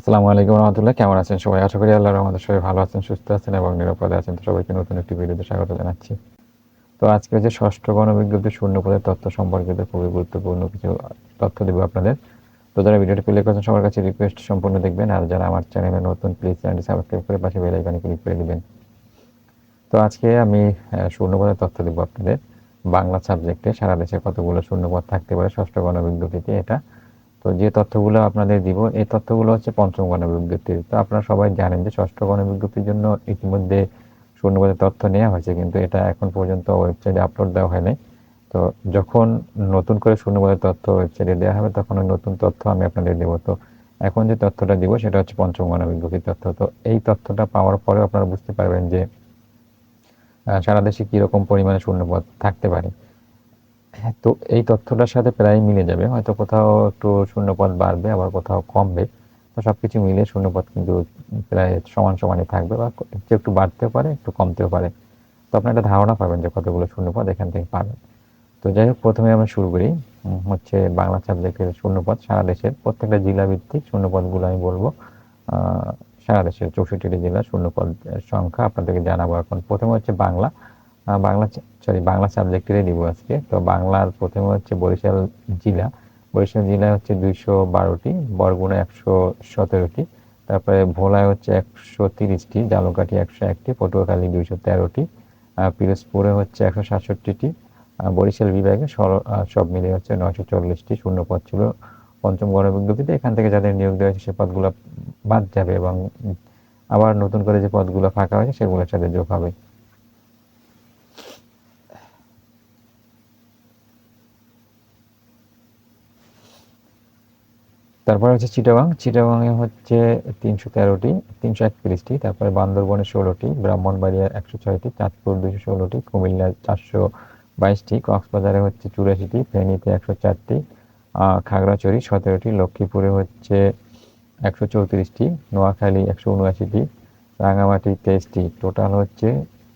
আসসালামু আলাইকুম রহমতুল্লাহ। কেমন আছেন সবাই? আশা করি আল্লাহর আমাদের সবাই ভালো আছেন, সুস্থ আছেন এবং নিরাপদে আছেন। তো সবাইকে নতুন একটি ভিডিওতে স্বাগত জানাচ্ছি। তো আজকে যে ষষ্ঠ গণবিজ্ঞপ্তি শূন্য পদের তথ্য সম্পর্কিত খুবই গুরুত্বপূর্ণ কিছু তথ্য দেবো আপনাদের। তো যারা ভিডিওটি প্লে করছেন, সবার কাছে রিকোয়েস্ট সম্পূর্ণ দেখবেন। আর যারা আমার চ্যানেলে নতুন প্লিজ চ্যানেলটি সাবস্ক্রাইব করে পাশে বেল আইকনে ক্লিক করে দিবেন। তো আজকে আমি শূন্যপদের তথ্য দেবো আপনাদের। বাংলা সাবজেক্টে সারা দেশে কতগুলো শূন্যপদ থাকতে পারে ষষ্ঠ গণবিজ্ঞপ্তিতে এটা তো যে তথ্যগুলো আপনাদের দিব, এই তথ্যগুলো হচ্ছে পঞ্চম গণবিজ্ঞপ্তির তো আপনারা সবাই জানেন যে ষষ্ঠ গণবিজ্ঞপ্তির জন্য ইতিমধ্যে শূন্যপদের তথ্য নেওয়া হয়েছে, কিন্তু এটা এখন পর্যন্ত ওয়েবসাইটে আপলোড দেওয়া হয়নি। তো যখন নতুন করে শূন্যপদের তথ্য ওয়েবসাইটে দেওয়া হবে, তখন ওই নতুন তথ্য আমি আপনাদের দেবো। তো এখন যে তথ্যটা দিব, সেটা হচ্ছে পঞ্চম গণবিজ্ঞপ্তির তথ্য। তো এই তথ্যটা পাওয়ার পরেও আপনারা বুঝতে পারবেন যে সারা দেশে কীরকম পরিমাণে শূন্যপদ থাকতে পারে। তো এই তথ্যটার সাথে প্রায় মিলে যাবে। হয়তো কোথাও একটু শূন্যপদ বাড়বে, আবার কোথাও কমবে। তো সব কিছু মিলে শূন্যপদ কিন্তু প্রায় সমান সমানই থাকবে বা একটু বাড়তেও পারে, একটু কমতেও পারে। তো আপনি একটা ধারণা পাবেন যে কতগুলো শূন্যপদ এখান থেকে পাবেন। তো যাই হোক, প্রথমে আমরা শুরু করি। হচ্ছে বাংলা সাবজেক্টের শূন্যপদ সারা দেশের প্রত্যেকটা জেলা ভিত্তিক শূন্যপদগুলো আমি বলব। সারা দেশের চৌষট্টিটি জেলা শূন্যপদ সংখ্যা আপনাদেরকে জানাব এখন। প্রথমে হচ্ছে বাংলা। বাংলা সরি বাংলা সাবজেক্টেরই দিব আজকে। তো বাংলার প্রথমে হচ্ছে বরিশাল জেলা। বরিশাল জেলায় হচ্ছে দুইশো বারোটি, বরগুনা একশো সতেরোটি, তারপরে ভোলায় হচ্ছে একশো তিরিশটি জালুকাঠি একশো একটি, পটুয়াখালী দুইশো তেরোটি পিরোজপুরে হচ্ছে একশো সাতষট্টিটি বরিশাল বিভাগে সব মিলিয়ে হচ্ছে নয়শো চল্লিশটি শূন্যপদ ছিল। পঞ্চম গণবিজ্ঞপ্তিতে এখান থেকে যাদের নিয়োগ দেওয়া হয়েছে সে পদগুলো বাদ যাবে এবং আবার নতুন করে যে পদগুলো ফাঁকা হয়েছে সেগুলোর সাথে যোগ হবে। তারপরে হচ্ছে চিটাবাং চিটাগাংয়ে হচ্ছে তিনশো তেরোটি, তিনশো একত্রিশটি, তারপরে বান্দরবনে ষোলোটি ব্রাহ্মণবাড়িয়া একশো ছয়টি, চাঁদপুর দুশো ষোলোটি, কুমিল্লা চারশো বাইশটি, কক্সবাজারে হচ্ছে চুরাশিটি, ফেনীতে একশো চারটি খাগড়াছড়ি সতেরোটি, লক্ষ্মীপুরে হচ্ছে একশো চৌত্রিশটি, নোয়াখালী একশো উনআশিটি রাঙামাটি তেইশটি। টোটাল হচ্ছে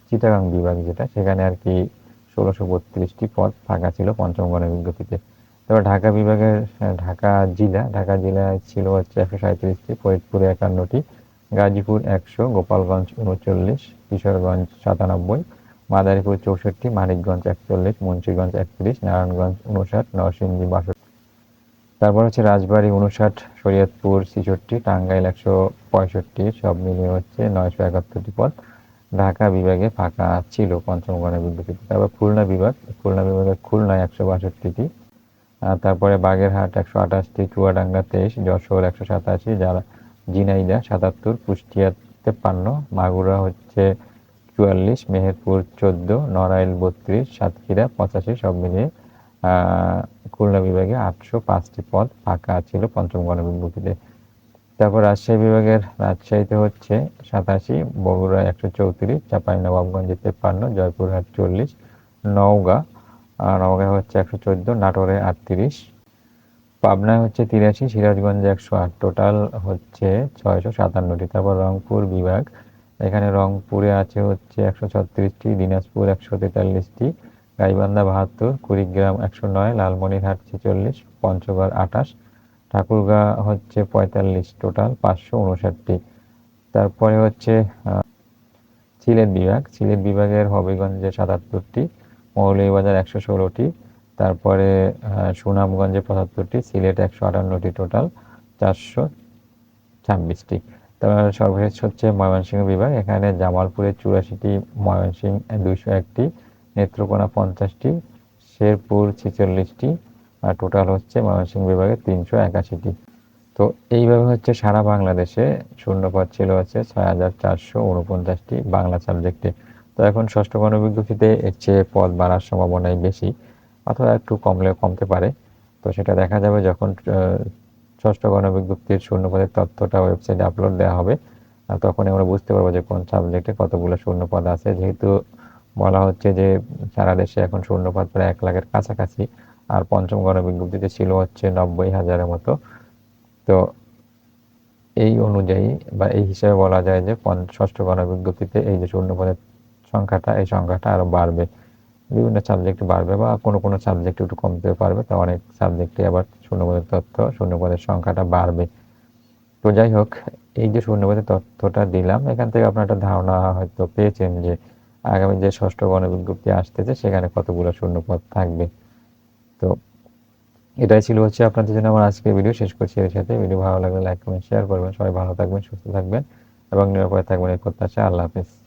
চিটাগাং বিভাগ যেটা, সেখানে আর কি ষোলোশো বত্রিশটি পদ ফাঁকা ছিল পঞ্চম গণবিজ্ঞপ্তিতে। তারপর ঢাকা বিভাগের ঢাকা জেলা, ঢাকা জেলায় ছিল হচ্ছে একশো সাঁত্রিশটি ফরিদপুরে একান্নটি, গাজীপুর একশো, গোপালগঞ্জ উনচল্লিশ, কিশোরগঞ্জ সাতানব্বই, মাদারীপুর চৌষট্টি, মানিকগঞ্জ একচল্লিশ, মুন্সীগঞ্জ একত্রিশ, নারায়ণগঞ্জ উনষাট নরসিংদী বাষট্টি। তারপর হচ্ছে রাজবাড়ী উনষাট শরীয়তপুর ছেষট্টি, টাঙ্গাইল একশো পঁয়ষট্টি, সব মিলিয়ে হচ্ছে নয়শো একাত্তরটি পদ। ঢাকা বিভাগে ফাঁকা ছিল পঞ্চম গণের বিদ্যুৎ তারপর খুলনা বিভাগ, খুলনা বিভাগের খুলনায় একশো বাষট্টিটি তারপরে বাগেরহাট একশো আঠাশটি, চুয়াডাঙ্গা তেইশ, যশোর একশো সাতাশি, যারা জিনাইদা সাতাত্তর, কুষ্টিয়া তেপ্পান্ন, মাগুরা হচ্ছে চুয়াল্লিশ, মেহেরপুর চোদ্দ, নড়াইল বত্রিশ, সাতক্ষীরা পঁচাশি, সব মিলিয়ে খুলনা বিভাগে আটশো পাঁচটি পদ ফাঁকা ছিল পঞ্চম গণবিভূতিতে। তারপর রাজশাহী বিভাগের রাজশাহীতে হচ্ছে সাতাশি বগুড়া একশো চৌত্রিশ চাপাই নবাবগঞ্জে তেপ্পান্ন, জয়পুরহাট চল্লিশ, নওগাঁ নওগাঁ হচ্ছে একশো চোদ্দ, নাটোরে আটত্রিশ। পাবনায় হচ্ছে তিরাশি, সিরাজগঞ্জে একশো আট, টোটাল হচ্ছে ছয়শো সাতান্নটি। তারপর রংপুর বিভাগ, এখানে রংপুরে আছে হচ্ছে একশো ছত্রিশটি, দিনাজপুর একশো তেতাল্লিশটি, গাইবান্ধা বাহাত্তর, কুড়িগ্রাম একশো নয়, লালমনিরহাট ছেচল্লিশ, পঞ্চগড় আঠাশ, ঠাকুরগাঁ হচ্ছে পঁয়তাল্লিশ, টোটাল পাঁচশো উনষাটটি। তারপরে হচ্ছে সিলেট বিভাগ, সিলেট বিভাগের হবিগঞ্জে সাতাত্তরটি মৌলভীবাজার একশো ষোলোটি, তারপরে সুনামগঞ্জে পঁচাত্তরটি, সিলেট একশো আটান্নটি টোটাল চারশো ছাব্বিশটি। তারপর সর্বশেষ হচ্ছে ময়মনসিংহ বিভাগ, এখানে জামালপুরে চুরাশিটি, ময়মনসিংহ দুইশো একটি, নেত্রকোনা পঞ্চাশটি, শেরপুর ছেচল্লিশটি, আর টোটাল হচ্ছে ময়মনসিংহ বিভাগে তিনশো একাশিটি। তো এইভাবে হচ্ছে সারা বাংলাদেশে শূন্যপদ ছিল হচ্ছে ছয় হাজার চারশো উনপঞ্চাশটি বাংলা সাবজেক্টে। তো এখন ষষ্ঠ গণবিজ্ঞপ্তিতে এর চেয়ে পদ বাড়ার সম্ভাবনাই বেশি, অথবা একটু কমলেও কমতে পারে। তো সেটা দেখা যাবে যখন ষষ্ঠ গণবিজ্ঞপ্তির শূন্যপদের তথ্যটা ওয়েবসাইটে আপলোড দেওয়া হবে আর তখন আমরা বুঝতে পারব যে কোন সাবজেক্টে কতগুলো শূন্যপদ আছে। যেহেতু বলা হচ্ছে যে সারা দেশে এখন শূন্যপদ প্রায় এক লাখের কাছাকাছি, আর পঞ্চম গণবিজ্ঞপ্তিতে ছিল হচ্ছে নব্বই হাজারের মতো। তো এই অনুযায়ী বা এই হিসাবে বলা যায় যে ষষ্ঠ গণবিজ্ঞপ্তিতে এই যে শূন্যপদের সংখ্যাটা, এই সংখ্যাটা আরও বাড়বে। বিভিন্ন সাবজেক্টে বাড়বে বা কোনো কোনো সাবজেক্টে একটু কমতে পারবে, তো অনেক সাবজেক্টে আবার শূন্যপদের তথ্য শূন্যপদের সংখ্যাটা বাড়বে। তো যাই হোক, এই যে শূন্যপদের তথ্যটা দিলাম, এখান থেকে আপনার একটা ধারণা হয়তো পেয়েছেন যে আগামী যে ষষ্ঠ গণবিজ্ঞপ্তি আসতেছে, সেখানে কতগুলো শূন্যপদ থাকবে। তো এটাই ছিল হচ্ছে আপনাদের জন্য আমার আজকে ভিডিও শেষ করছি এর সাথে। ভিডিও ভালো লাগলে লাইক কমেন্ট শেয়ার করবেন। সবাই ভালো থাকবেন, সুস্থ থাকবেন এবং নিরাপদে থাকবেন এই প্রত্যাশা আল্লাহ হাফিজ।